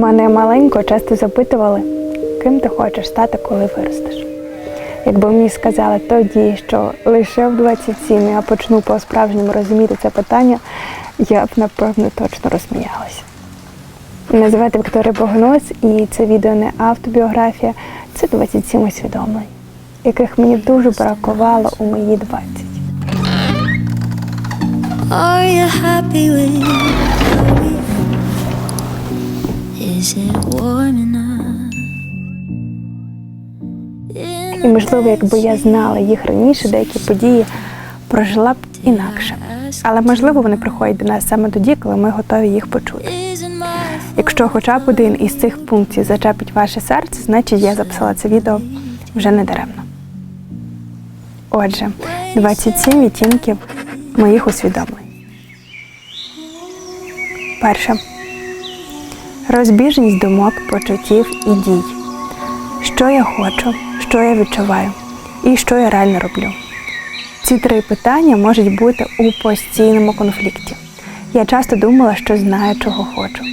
Мене маленько часто запитували, ким ти хочеш стати, коли виростеш. Якби мені сказали тоді, що лише в 27 я почну по-справжньому розуміти це питання, я б напевно точно розсміялася. Мене звати Вікторія Богонос, і це відео не автобіографія, це 27 усвідомлень, яких мені дуже бракувало у мої 20. Are you happy with І можливо, якби я знала їх раніше, деякі події прожила б інакше. Але можливо вони приходять до нас саме тоді, коли ми готові їх почути. Якщо хоча б один із цих пунктів зачепить ваше серце, значить я записала це відео вже не даремно. Отже, 27 відтінків моїх усвідомлень. Перше. Розбіжність думок, почуттів і дій. Що я хочу, що я відчуваю і що я реально роблю. Ці три питання можуть бути у постійному конфлікті. Я часто думала, що знаю, чого хочу.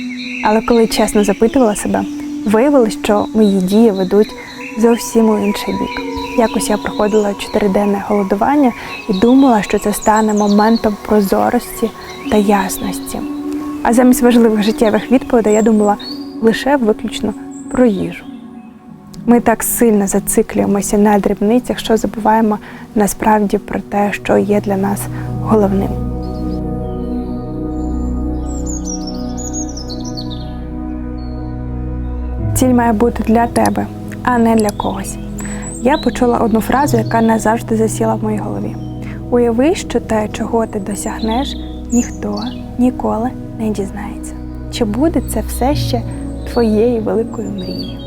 Але коли чесно запитувала себе, виявилось, що мої дії ведуть зовсім у інший бік. Якось я проходила чотириденне голодування і думала, що це стане моментом прозорості та ясності. А замість важливих життєвих відповідей я думала лише виключно про їжу. Ми так сильно зациклюємося на дрібницях, що забуваємо насправді про те, що є для нас головним. Ціль має бути для тебе, а не для когось. Я почула одну фразу, яка назавжди засіла в моїй голові. Уяви, що те, чого ти досягнеш, ніхто ніколи не дізнається. Чи буде це все ще твоєю великою мрією?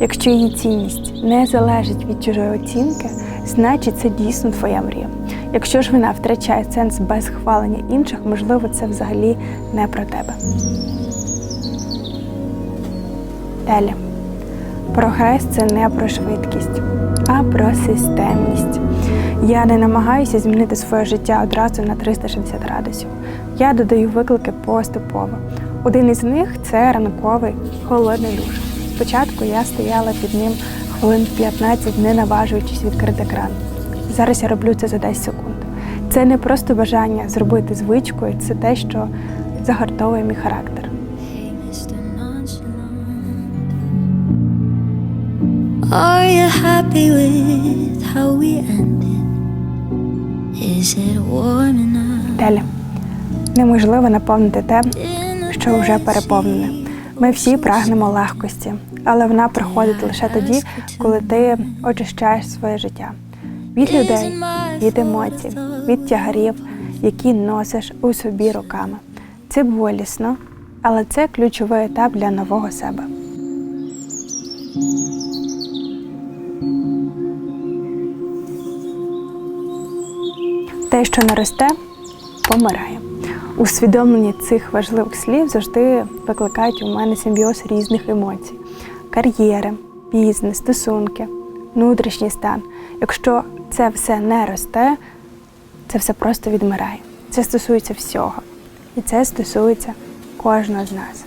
Якщо її цінність не залежить від чужої оцінки, значить це дійсно твоя мрія. Якщо ж вона втрачає сенс без хвалення інших, можливо, це взагалі не про тебе. Далі. Прогрес це не про швидкість, а про системність. Я не намагаюся змінити своє життя одразу на 360 градусів. Я додаю виклики поступово. Один із них це ранковий холодний душ. Спочатку я стояла під ним хвилин 15, не наважуючись відкрити екран. Зараз я роблю це за 10 секунд. Це не просто бажання зробити звичкою, це те, що загартовує мій характер. Are you happy with? Далі. Неможливо наповнити те, що вже переповнене. Ми всі прагнемо легкості, але вона приходить лише тоді, коли ти очищаєш своє життя від людей, від емоцій, від тягарів, які носиш у собі руками. Це болісно, але це ключовий етап для нового себе. Те, що не росте, помирає. Усвідомлення цих важливих слів завжди викликають у мене симбіоз різних емоцій: кар'єри, бізнес, стосунки, внутрішній стан. Якщо це все не росте, це все просто відмирає. Це стосується всього. І це стосується кожного з нас.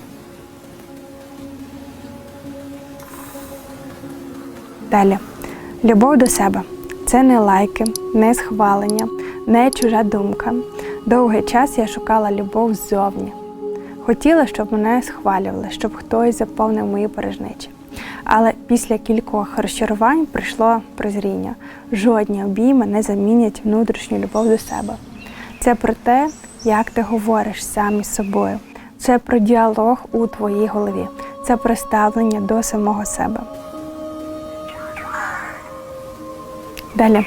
Далі. Любов до себе це не лайки, не схвалення, не чужа думка. Довгий час я шукала любов ззовні. Хотіла, щоб мене схвалювали, щоб хтось заповнив мої порожнечі. Але після кількох розчарувань прийшло прозріння. Жодні обійми не замінять внутрішню любов до себе. Це про те, як ти говориш сам із собою. Це про діалог у твоїй голові. Це про ставлення до самого себе. Далі.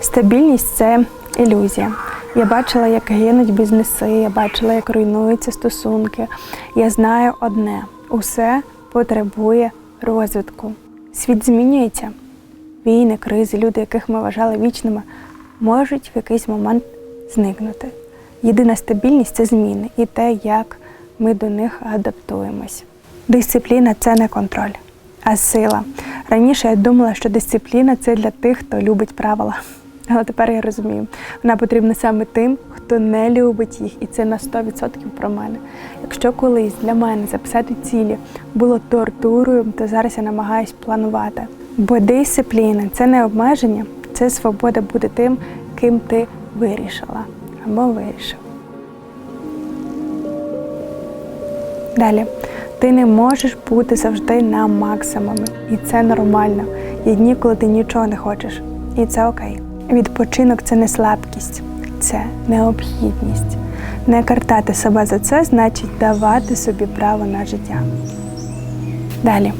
Стабільність це ілюзія. Я бачила, як гинуть бізнеси, я бачила, як руйнуються стосунки. Я знаю одне: усе потребує розвитку. Світ змінюється. Війни, кризи, люди, яких ми вважали вічними, можуть в якийсь момент зникнути. Єдина стабільність це зміни і те, як ми до них адаптуємось. Дисципліна це не контроль, а сила. Раніше я думала, що дисципліна це для тих, хто любить правила. Але тепер я розумію, вона потрібна саме тим, хто не любить їх, і це на 100% про мене. Якщо колись для мене записати цілі було тортурою, то зараз я намагаюсь планувати. Бо дисципліна це не обмеження, це свобода бути тим, ким ти вирішила або вирішив. Далі, ти не можеш бути завжди на максимумі, і це нормально. Є дні, коли ти нічого не хочеш, і це окей. Відпочинок це не слабкість, це необхідність. Не картати себе за це значить давати собі право на життя. Далі,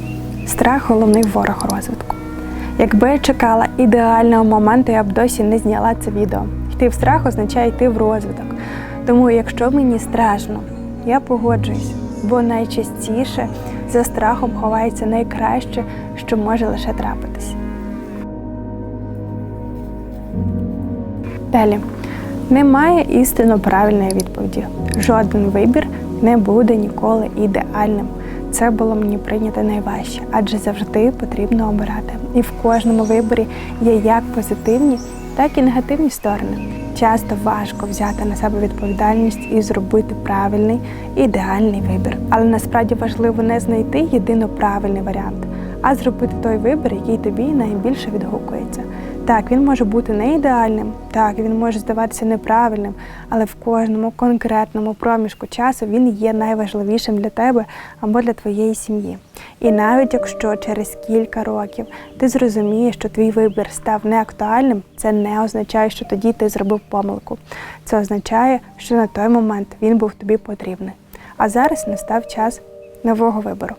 страх головний ворог розвитку. Якби я чекала ідеального моменту, я б досі не зняла це відео. Йти в страх означає йти в розвиток. Тому, якщо мені страшно, я погоджуюсь, бо найчастіше за страхом ховається найкраще, що може лише трапитись. Далі. Немає істинно правильної відповіді. Жоден вибір не буде ніколи ідеальним. Це було мені прийнято найважче, адже завжди потрібно обирати. І в кожному виборі є як позитивні, так і негативні сторони. Часто важко взяти на себе відповідальність і зробити правильний, ідеальний вибір. Але насправді важливо не знайти єдино правильний варіант, а зробити той вибір, який тобі найбільше відгукується. Так, він може бути не ідеальним, так, він може здаватися неправильним, але в кожному конкретному проміжку часу він є найважливішим для тебе або для твоєї сім'ї. І навіть якщо через кілька років ти зрозумієш, що твій вибір став неактуальним, це не означає, що тоді ти зробив помилку. Це означає, що на той момент він був тобі потрібний. А зараз настав час нового вибору.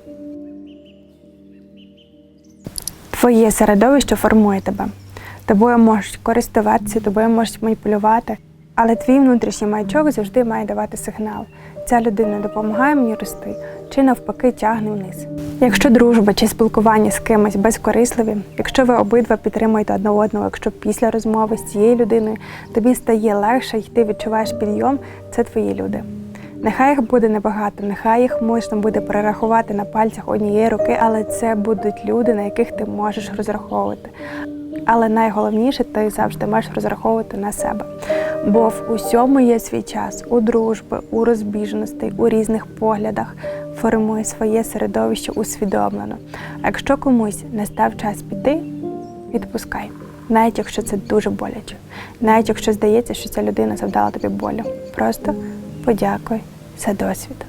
Твоє середовище формує тебе. Тобою можуть користуватися, тобою можуть маніпулювати, але твій внутрішній маячок завжди має давати сигнал. Ця людина допомагає мені рости чи навпаки тягне вниз. Якщо дружба чи спілкування з кимось безкорисливі, якщо ви обидва підтримуєте одне одного, якщо після розмови з цією людиною тобі стає легше і ти відчуваєш підйом, це твої люди. Нехай їх буде небагато, нехай їх можна буде перерахувати на пальцях однієї руки, але це будуть люди, на яких ти можеш розраховувати. Але найголовніше, ти завжди маєш розраховувати на себе. Бо в усьому є свій час у дружби, у розбіжностей, у різних поглядах формує своє середовище усвідомлено. А якщо комусь не став час піти, відпускай. Навіть якщо це дуже боляче, навіть якщо здається, що ця людина завдала тобі болю. Просто подякуй за досвід.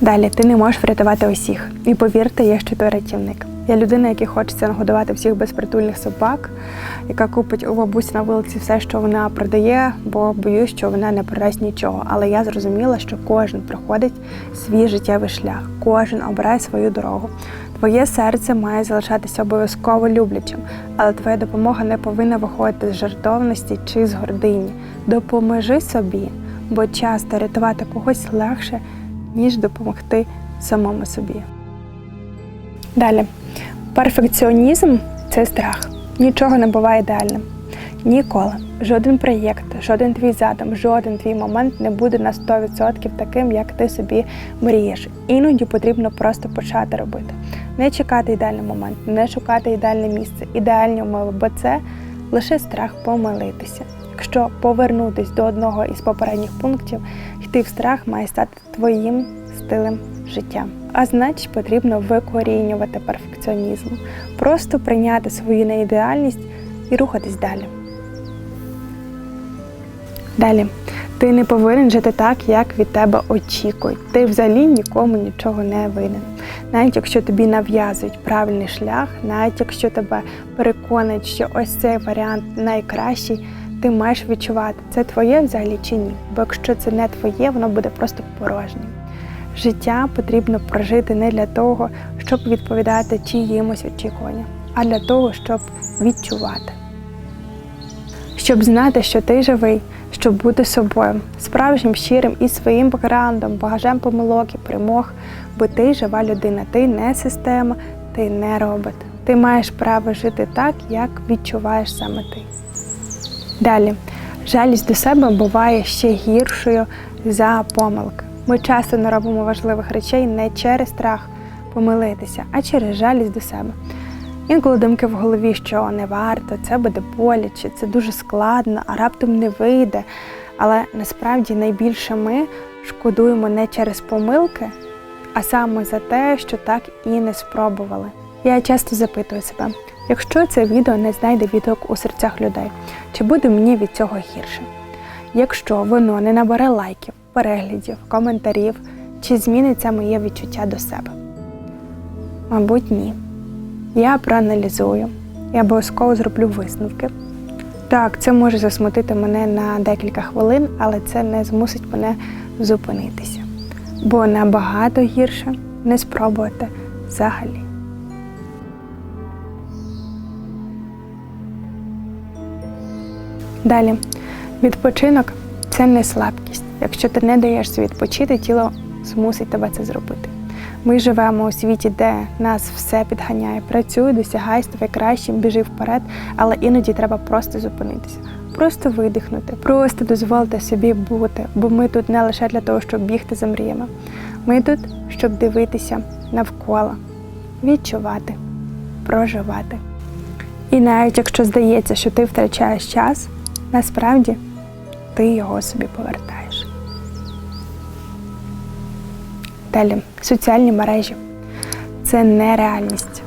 Далі ти не можеш врятувати усіх. І повірте, я ще той рятівник. Я людина, якій хочеться нагодувати всіх безпритульних собак, яка купить у бабусі на вулиці все, що вона продає, бо боюсь, що вона не продасть нічого. Але я зрозуміла, що кожен проходить свій життєвий шлях, кожен обирає свою дорогу. Твоє серце має залишатися обов'язково люблячим, але твоя допомога не повинна виходити з жартовності чи з гордині. Допоможи собі, бо часто рятувати когось легше, ніж допомогти самому собі. Далі. Перфекціонізм це страх. Нічого не буває ідеальним. Ніколи. Жоден проєкт, жоден твій задум, жоден твій момент не буде на 100% таким, як ти собі мрієш. Іноді потрібно просто почати робити. Не чекати ідеальний момент, не шукати ідеальне місце, ідеальні умови, бо це лише страх помилитися. Якщо повернутись до одного із попередніх пунктів, йти в страх має стати твоїм стилем життя. А значить, потрібно викорінювати перфекціонізм, просто прийняти свою неідеальність і рухатись далі. Далі, ти не повинен жити так, як від тебе очікують. Ти взагалі нікому нічого не винен. Навіть якщо тобі нав'язують правильний шлях, навіть якщо тебе переконують, що ось цей варіант найкращий, ти маєш відчувати, це твоє взагалі чи ні. Бо якщо це не твоє, воно буде просто порожнім. Життя потрібно прожити не для того, щоб відповідати чиїмось очікуванням, а для того, щоб відчувати. Щоб знати, що ти живий, щоб бути собою, справжнім, щирим і своїм бекграундом, багажем помилок і перемог, бо ти жива людина, ти не система, ти не робот. Ти маєш право жити так, як відчуваєш саме ти. Далі, жалість до себе буває ще гіршою за помилки. Ми часто не робимо важливих речей не через страх помилитися, а через жалість до себе. Інколи думки в голові, що не варто, це буде боляче, це дуже складно, а раптом не вийде. Але насправді найбільше ми шкодуємо не через помилки, а саме за те, що так і не спробували. Я часто запитую себе, якщо це відео не знайде відгук у серцях людей, чи буде мені від цього гірше? Якщо воно не набере лайків, переглядів, коментарів, чи зміниться моє відчуття до себе? Мабуть, ні. Я проаналізую, я обов'язково зроблю висновки. Так, це може засмутити мене на декілька хвилин, але це не змусить мене зупинитися. Бо набагато гірше не спробувати взагалі. Далі, відпочинок це не слабкість. Якщо ти не даєшся відпочити, тіло змусить тебе це зробити. Ми живемо у світі, де нас все підганяє. Працюй, досягай, ставай кращим, біжи вперед, але іноді треба просто зупинитися, просто видихнути, просто дозволити собі бути, бо ми тут не лише для того, щоб бігти за мріями. Ми тут, щоб дивитися навколо, відчувати, проживати. І навіть якщо здається, що ти втрачаєш час, насправді ти його собі повертаєш. Далі, соціальні мережі це не реальність.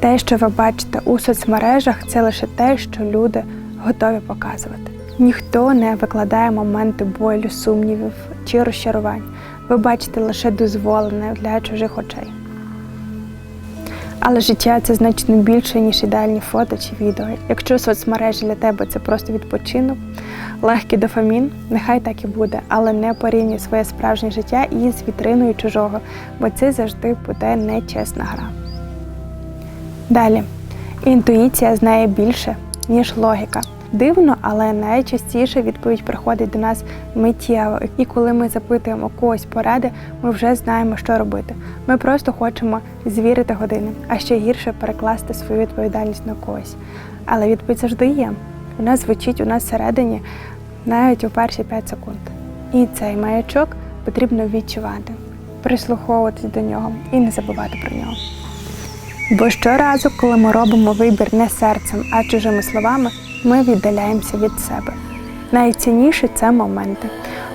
Те, що ви бачите у соцмережах, це лише те, що люди готові показувати. Ніхто не викладає моменти болю, сумнівів чи розчарувань. Ви бачите лише дозволене для чужих очей. Але життя це значно більше, ніж ідеальні фото чи відео. Якщо соцмережі для тебе це просто відпочинок, легкий дофамін, нехай так і буде, але не порівнюй своє справжнє життя із вітриною чужого, бо це завжди буде нечесна гра. Далі. Інтуїція знає більше, ніж логіка. Дивно, але найчастіше відповідь приходить до нас миттєво. І коли ми запитуємо когось поради, ми вже знаємо, що робити. Ми просто хочемо звірити години, а ще гірше перекласти свою відповідальність на когось. Але відповідь завжди є. Вона звучить у нас всередині навіть у перші 5 секунд. І цей маячок потрібно відчувати, прислуховуватись до нього і не забувати про нього. Бо щоразу, коли ми робимо вибір не серцем, а чужими словами, ми віддаляємося від себе. Найцінніше це моменти.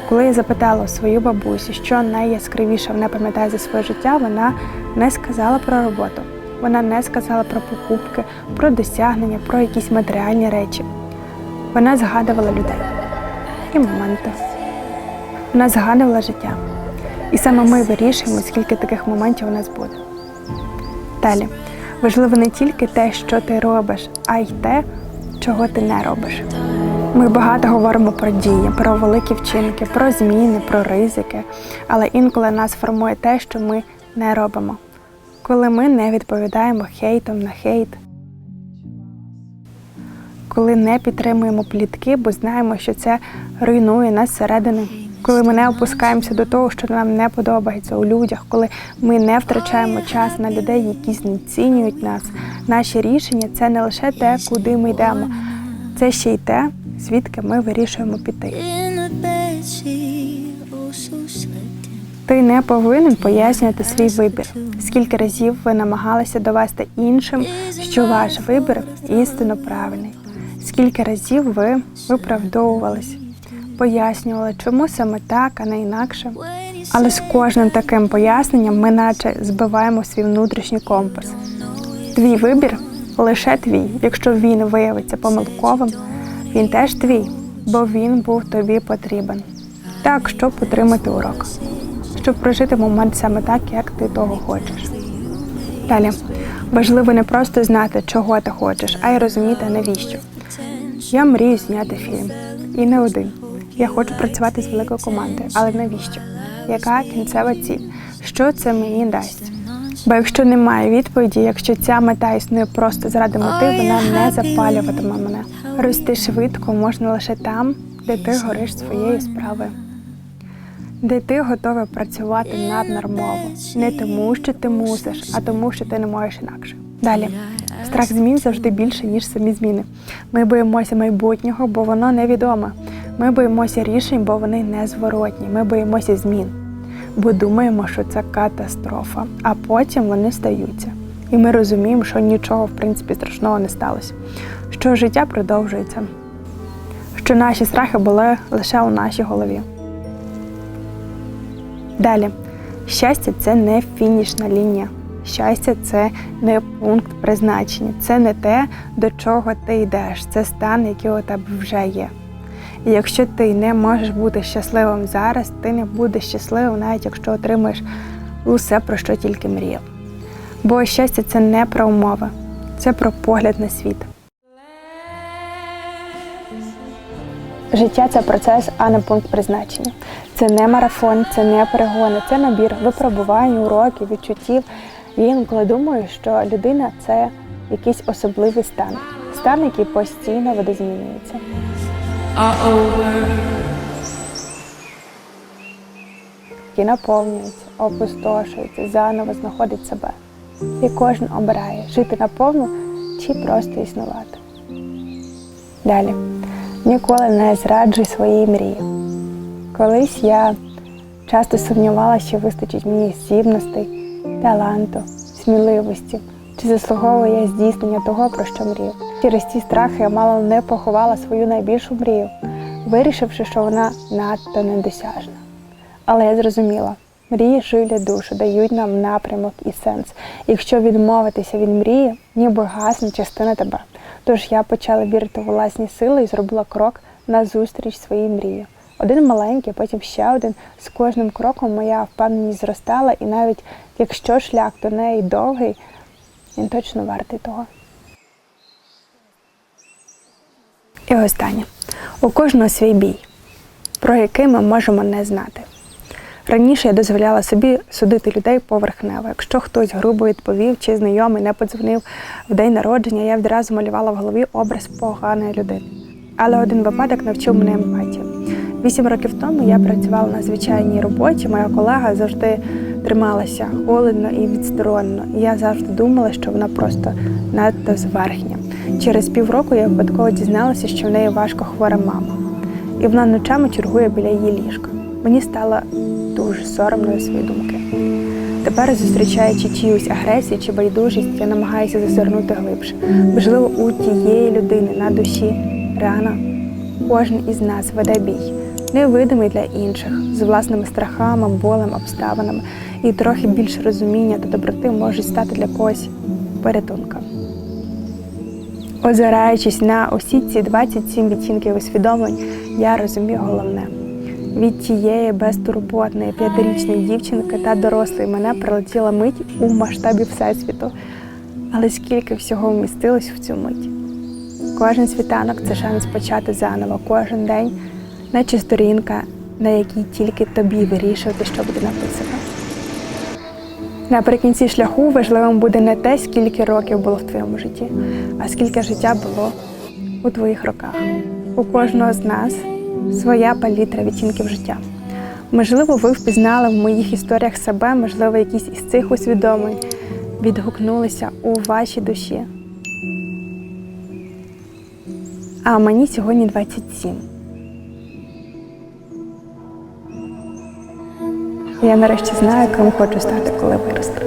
Коли я запитала свою бабусю, що найяскравіше вона пам'ятає за своє життя, вона не сказала про роботу. Вона не сказала про покупки, про досягнення, про якісь матеріальні речі. Вона згадувала людей і моменти. Вона згадувала життя. І саме ми вирішуємо, скільки таких моментів у нас буде. Далі. Важливо не тільки те, що ти робиш, а й те, чого ти не робиш. Ми багато говоримо про дії, про великі вчинки, про зміни, про ризики, але інколи нас формує те, що ми не робимо. Коли ми не відповідаємо хейтом на хейт, коли не підтримуємо плітки, бо знаємо, що це руйнує нас зсередини. Коли ми не опускаємося до того, що нам не подобається у людях, коли ми не втрачаємо час на людей, які знецінюють нас, наші рішення це не лише те, куди ми йдемо, це ще й те, звідки ми вирішуємо піти. Ти не повинен пояснювати свій вибір. Скільки разів ви намагалися довести іншим, що ваш вибір істинно правильний. Скільки разів ви виправдовувались, пояснювали, чому саме так, а не інакше. Але з кожним таким поясненням ми наче збиваємо свій внутрішній компас. Твій вибір лише твій. Якщо він виявиться помилковим, він теж твій, бо він був тобі потрібен. Так, щоб отримати урок, щоб прожити момент саме так, як ти того хочеш. Далі важливо не просто знати, чого ти хочеш, а й розуміти, навіщо. Я мрію зняти фільм. І не один. Я хочу працювати з великою командою. Але навіщо? Яка кінцева ціль? Що це мені дасть? Бо якщо немає відповіді, якщо ця мета існує просто заради мети, вона не запалюватиме мене. Рости швидко можна лише там, де ти гориш своєю справою, де ти готовий працювати наднормово. Не тому, що ти мусиш, а тому, що ти не можеш інакше. Далі. Страх змін завжди більше, ніж самі зміни. Ми боїмося майбутнього, бо воно невідоме. Ми боїмося рішень, бо вони незворотні. Ми боїмося змін, бо думаємо, що це катастрофа, а потім вони стаються. І ми розуміємо, що нічого в принципі страшного не сталося, що життя продовжується, що наші страхи були лише у нашій голові. Далі, щастя це не фінішна лінія. Щастя це не пункт призначення, це не те, до чого ти йдеш, це стан, який у тебе вже є. І якщо ти не можеш бути щасливим зараз, ти не будеш щасливим, навіть якщо отримаєш усе, про що тільки мріяв. Бо щастя це не про умови, це про погляд на світ. Життя це процес, а не пункт призначення. Це не марафон, це не перегони, це набір випробувань, уроків, відчуттів. Я інколи думаю, що людина це якийсь особливий стан, стан, який постійно видозмінюється. Are over. який наповнюється, опустошується, заново знаходить себе. І кожен обирає жити наповну чи просто існувати. Далі. Ніколи не зраджуй свої мрії. Колись я часто сумнівалася, що вистачить мені здібностей, таланту, сміливості, чи заслуговую я здійснення того, про що мрію. Через ці страхи я мало не поховала свою найбільшу мрію, вирішивши, що вона надто недосяжна. Але я зрозуміла, мрії живлять душу, дають нам напрямок і сенс. Якщо відмовитися від мрії, ніби гасне частина тебе. Тож я почала вірити у власні сили і зробила крок назустріч своїй мрії. Один маленький, потім ще один. З кожним кроком моя впевненість зростала, і навіть якщо шлях до неї довгий, він точно вартий того. І останнє. У кожного свій бій, про який ми можемо не знати. Раніше я дозволяла собі судити людей поверхнево. Якщо хтось грубо відповів чи знайомий не подзвонив в день народження, я відразу малювала в голові образ поганої людини. Але один випадок навчив мене емпатії. Вісім років тому я працювала на звичайній роботі. Моя колега завжди трималася холодно і відсторонено. І я завжди думала, що вона просто надто зверхня. Через півроку я випадково дізналася, що в неї важко хвора мама, і вона ночами чергує біля її ліжка. Мені стало дуже соромно за свої думки. Тепер, зустрічаючи чиюсь агресію чи байдужість, я намагаюся зазирнути глибше. Можливо, у тієї людини на душі рана. Кожен із нас веде бій, невидимий для інших, з власними страхами, болем, обставинами, і трохи більше розуміння та доброти можуть стати для когось порятунком. Озираючись на усі ці 27 відтінків усвідомлень, я розумію головне. Від тієї безтурботної п'ятирічної дівчинки та дорослої мене прилетіла мить у масштабі Всесвіту. Але скільки всього вмістилось в цю мить. Кожен світанок це шанс почати заново, кожен день, наче сторінка, на якій тільки тобі вирішувати, що буде написано. Наприкінці шляху важливим буде не те, скільки років було в твоєму житті, а скільки життя було у твоїх руках. У кожного з нас своя палітра відтінків життя. Можливо, ви впізнали в моїх історіях себе, можливо, якісь із цих усвідомлень відгукнулися у вашій душі. А мені сьогодні 27. Я нарешті знаю, ким хочу стати, коли виросту.